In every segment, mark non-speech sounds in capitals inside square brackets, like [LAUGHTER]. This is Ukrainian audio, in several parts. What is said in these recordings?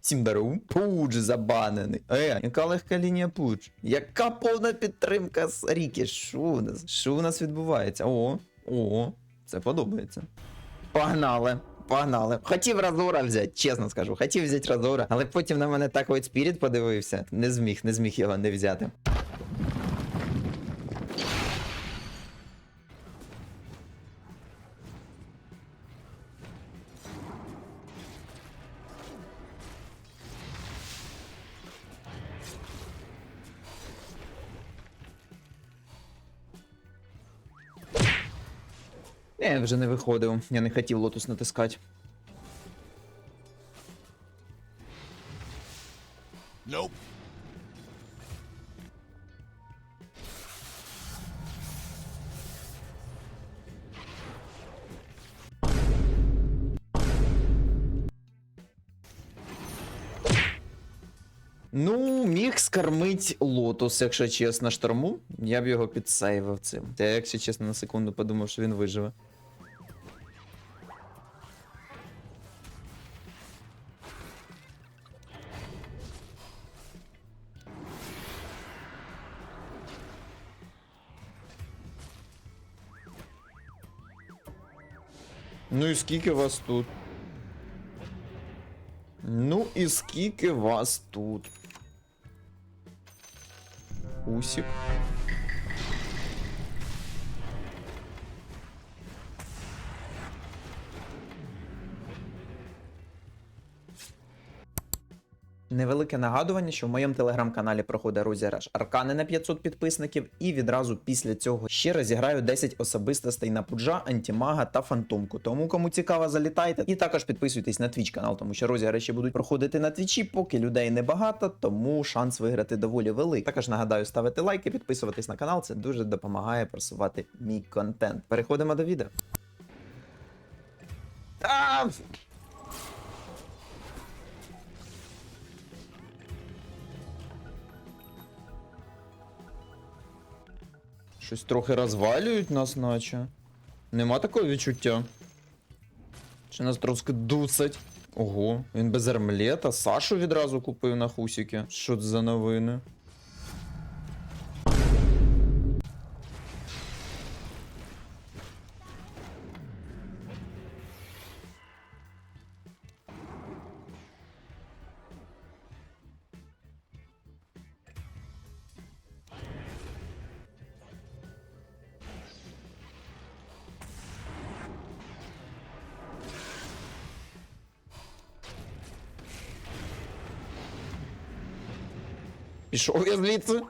Всім дару. Пудж забанений. Е, яка легка лінія пудж. Яка повна підтримка з Ріки? Що у нас? Що у нас відбувається? О, о, це подобається. Погнали. Погнали. Хотів Разора взяти, чесно скажу. Хотів взяти Разора, але потім на мене так White Спіріт подивився. Не зміг, не зміг його не взяти. Не, вже не виходив. Я не хотів лотус натискати. Nope. Ну, міг скормить лотус, якщо чесно, шторму. Я б його підсейвив цим. Та я, якщо чесно, на секунду подумав, що він виживе. Ну і скільки вас тут? Ну і скільки вас тут? Усік. Невелике нагадування, що в моєму телеграм-каналі проходить розіграш аркани на 500 підписників, і відразу після цього ще розіграю 10 особистостей на пуджа, антимага та фантомку. Тому кому цікаво, залітайте. І також підписуйтесь на твіч канал, тому що розіграші будуть проходити на твічі, поки людей небагато, тому шанс виграти доволі великий. Також нагадаю, ставити лайки, підписуватись на канал. Це дуже допомагає просувати мій контент. Переходимо до відео. А! Щось трохи розвалюють нас, наче. Нема такого відчуття. Чи нас трошки дусать? Ого, він без армлета. Сашу відразу купив на хусіки. Що це за новини? Пішов я звідси.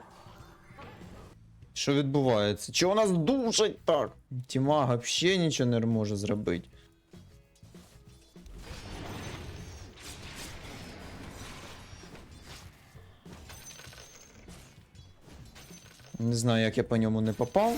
Що відбувається? Чого нас душать так? Тімага взагалі нічого не може зробити. Не знаю, як я по ньому не попав.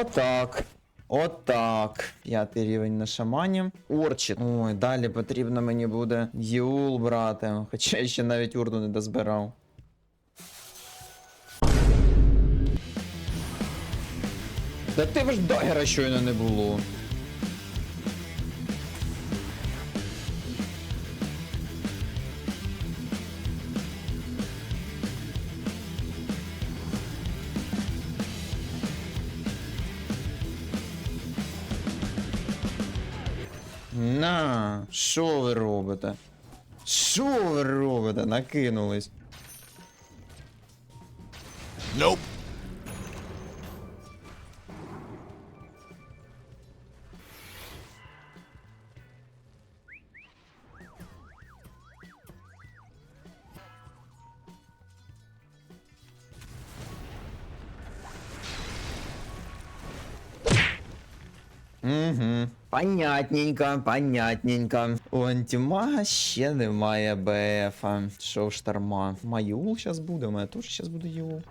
Отак. Отак. П'ятий рівень на шамані. Орчит. Ой, далі потрібно мені буде Юл брати. Хоча я ще навіть урду не дозбирав. Та ти ж дагера щойно не було. Що ви робите? Що ви робите? Накинулись. Nope. Угу. Понятненько, понятненько. У антимага ще немає БФ. Що в шторма. Маюл зараз буде, у мене теж зараз буде Юл.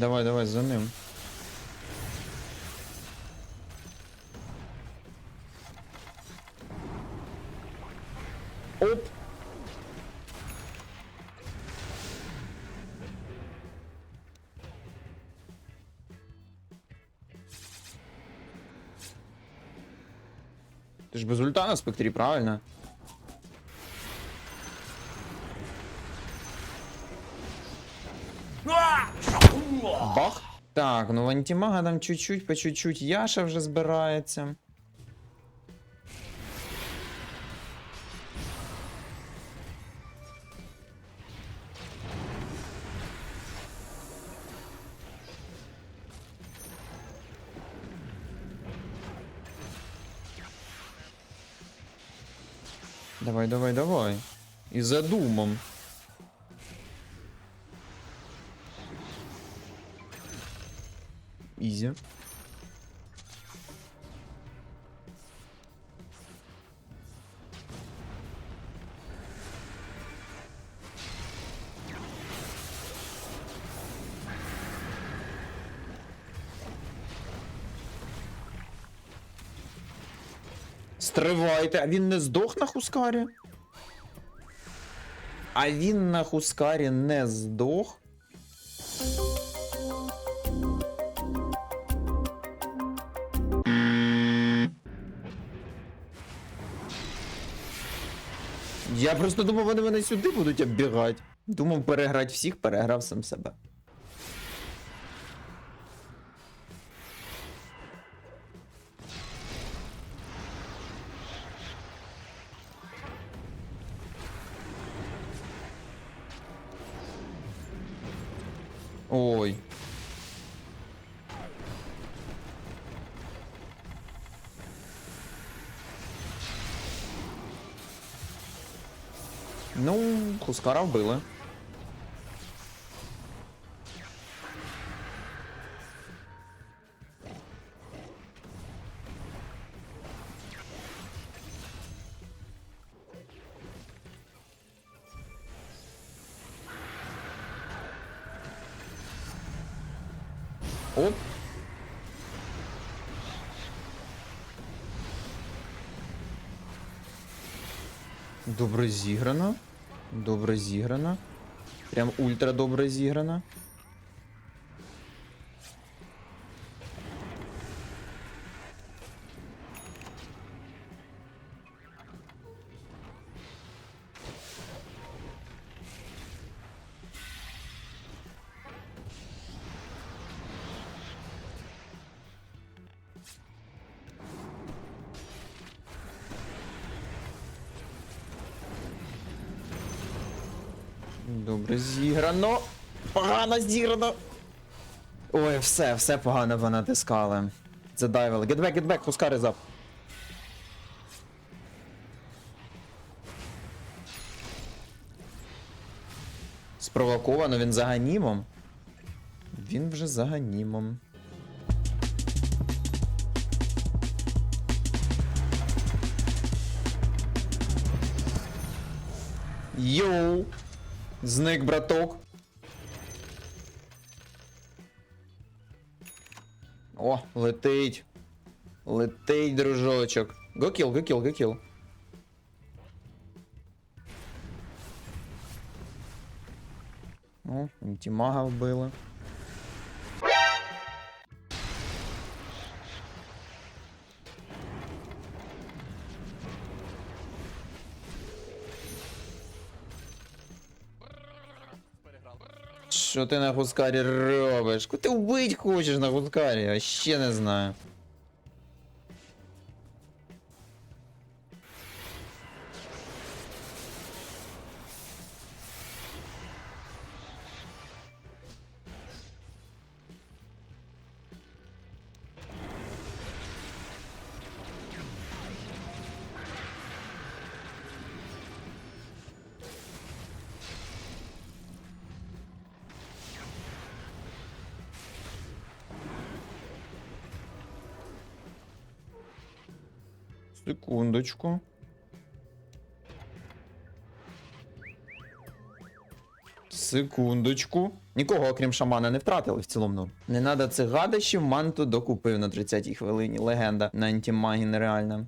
Давай, давай, за ним. Оп! Ти ж без ульта на спектрі, правильно? Бах. Так, ну в антимага там чуть-чуть, по чуть-чуть Яша вже збирається. Давай, давай, давай. І за думом. Ізі. Стривайте, а він не здох на Хускарі? А він на Хускарі не здох? Я просто думав, вони мене сюди будуть оббігати. Думав переграти всіх, переграв сам себе. Ой. Хускара вбили. Оп. Зіграно. Добре зіграно. Прям ультра добре зіграно. Добре зіграно. Погано зіграно. Ой, все, все погано ви натискали. Задайвили. Get back, get back, Хускари зап. Спровоковано він за ганімом. Він вже за ганімом. Йоу! Зник, браток. О, летить. Летить, дружочок. Гокіл, гокіл, гокіл. О, антимага вбили. Що ти на Хускарі робиш? Ку Ти вбить хочеш на Хускарі, Я ще не знаю. Секундочку. Секундочку. Нікого, окрім шамана, не втратили в цілому. Не надо цих гадощів, манту докупив на 30-й хвилині. Легенда на антимагі нереальна.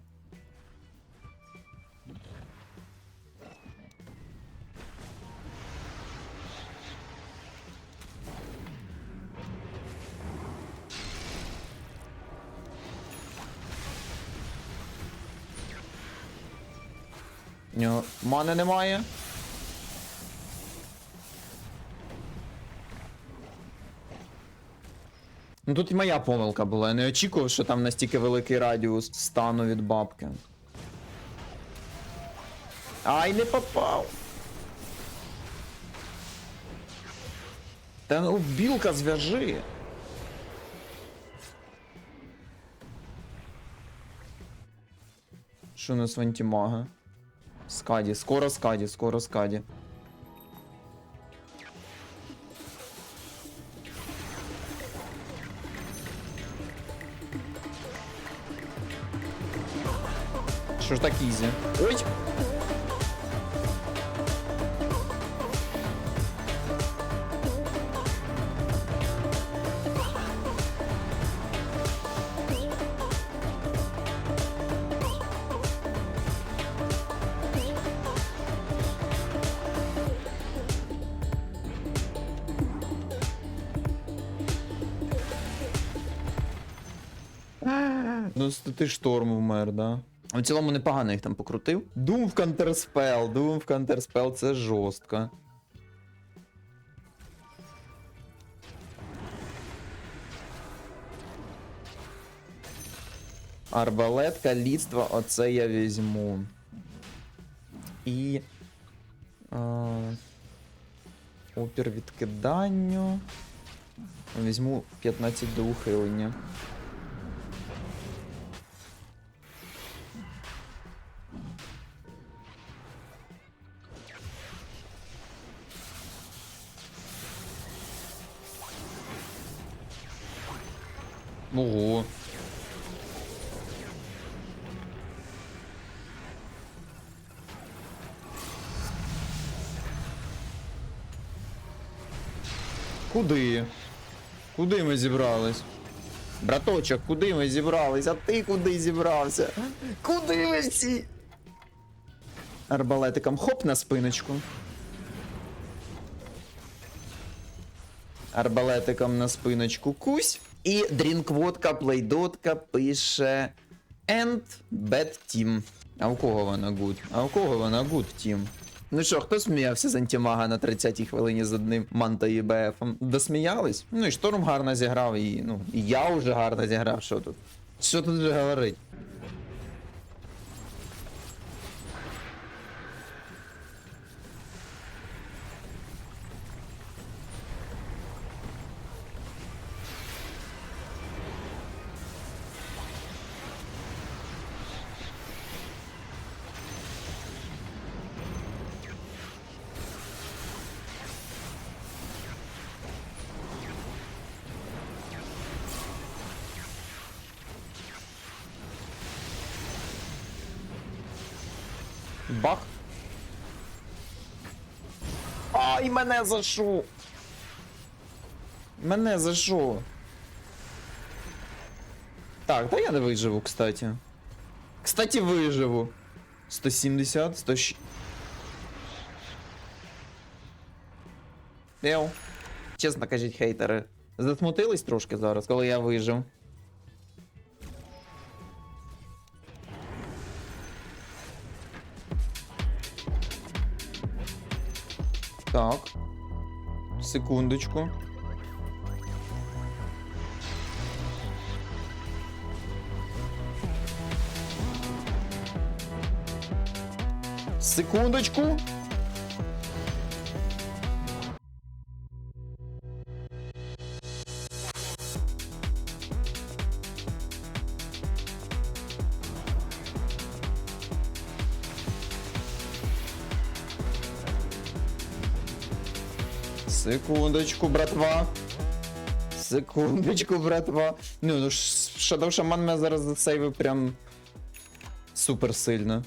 Мани немає. Ну тут і моя помилка була. Я не очікував, що там настільки великий радіус стану від бабки. Ай, не попав. Та ну білка зв'яжи. Що у нас в антимага? Скаді, скоро скаді, скоро скаді. Що ж так ізі? Ой! Ти шторм вмер, да? В цілому непогано їх там покрутив. Doom в Counterspell, Doom в Counterspell це жорстко. Арбалет, каліцтво, оце я візьму. І. А, опір відкиданню. Візьму 15 до ухилення. Куди? Куди ми зібрались? Браточок, куди ми зібрались? А ти куди зібрався? Куди ви всі? Арбалетиком хоп на спиночку. Арбалетиком на спиночку кусь. І дрінкводка, плейдотка пише And Bad Team. А у кого вона good? А у кого вона good Team? Ну що, хто сміявся з антімага на 30-й хвилині з одним манта і? Досміялись? Ну і шторм гарно зіграв, і ну, і я вже гарно зіграв, що тут? Що тут вже говорить? Бах. Ай, мене за що? Мене за що? Так, та я не виживу, кстати. Кстати, виживу. 170, 100... Еу. Чесно кажіть, хейтери. Засмутились трошки зараз, коли я вижив. Так. Секундочку. Секундочку. Секундочку, братва. Секундочку, братва. Ну, ну Shadow Shaman мене зараз засейвив прям супер сильно.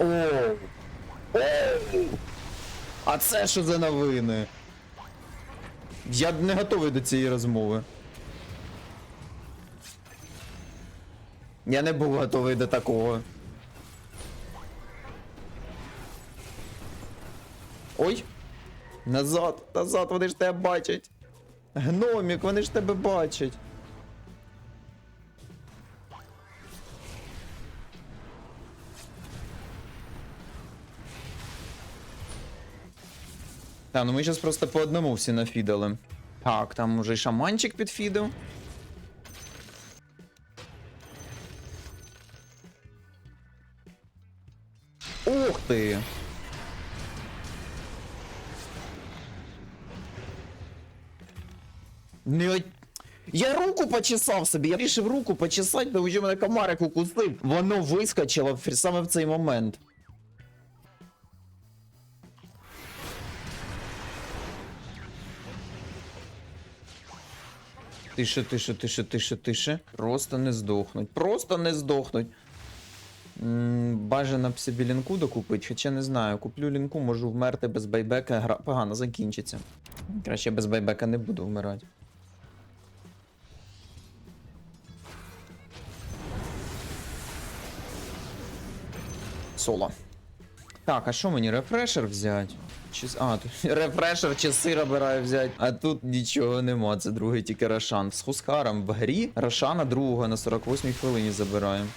Оу. Оу. А це що за новини? Я не готовий до цієї розмови. Я не був готовий до такого. Ой! Назад, назад, вони ж тебе бачать. Гномік, вони ж тебе бачать. Та, ну ми зараз просто по одному всі нафідали. Так, там уже шаманчик підфідив. Ух ти! Не... Я руку почесав собі, я вирішив руку почесати, тому що мене комарик укусив. Воно вискочило саме в цей момент. Тише, тише, тише, тише, тише. Просто не здохнуть. Просто не здохнуть. М, Бажано б собі лінку докупити, хоча не знаю. Куплю лінку, можу вмерти без байбека, гра погано закінчиться. Краще без байбека не буду вмирати. Соло. Так, а що мені рефрешер взяти? Чи... А, тут [LAUGHS] рефрешер часи обираю взяти. А тут нічого нема, це другий тільки Рошан. З Хускаром в грі Рошана другого на 48-й хвилині забираємо.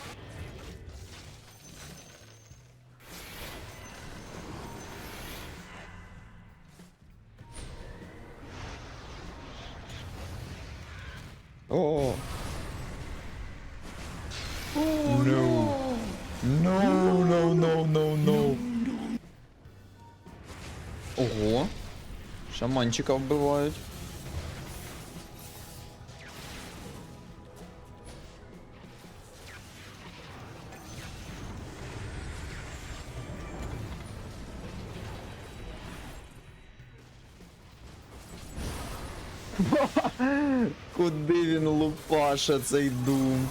Шаманчика вбивають. [LAUGHS] Куди він лупаша цей дум?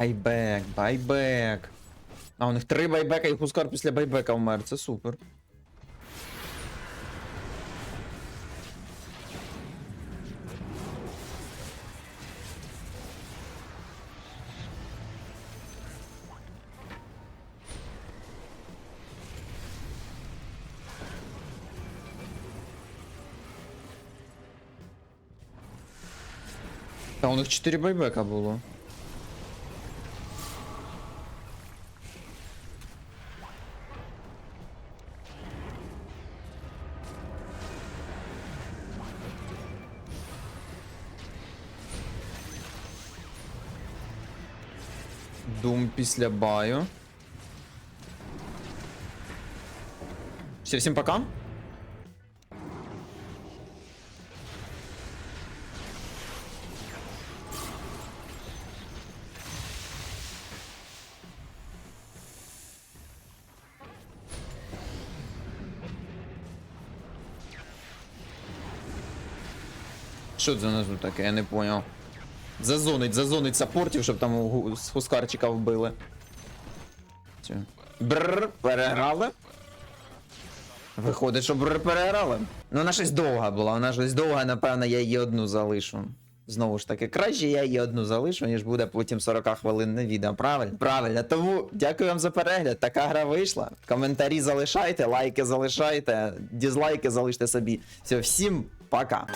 Байбек, байбек. А, у них три байбека і Хускар після байбека вмер. Це супер. Та у них 4 байбека було. Дум після баю. Все, всім пока. Що це тут таке? Я не понял. Зазонить, зазонить саппортів, щоб там з хускарчика вбили. Бррр, переграли. Виходить, що бррр переграли. Ну вона щось довга була, вона щось довга, напевно, я її одну залишу. Знову ж таки, краще я її одну залишу, ніж буде потім 40 хвилинне відео. Правильно? Правильно. Тому дякую вам за перегляд. Така гра вийшла. Коментарі залишайте, лайки залишайте, дізлайки залиште собі. Все, всім пока.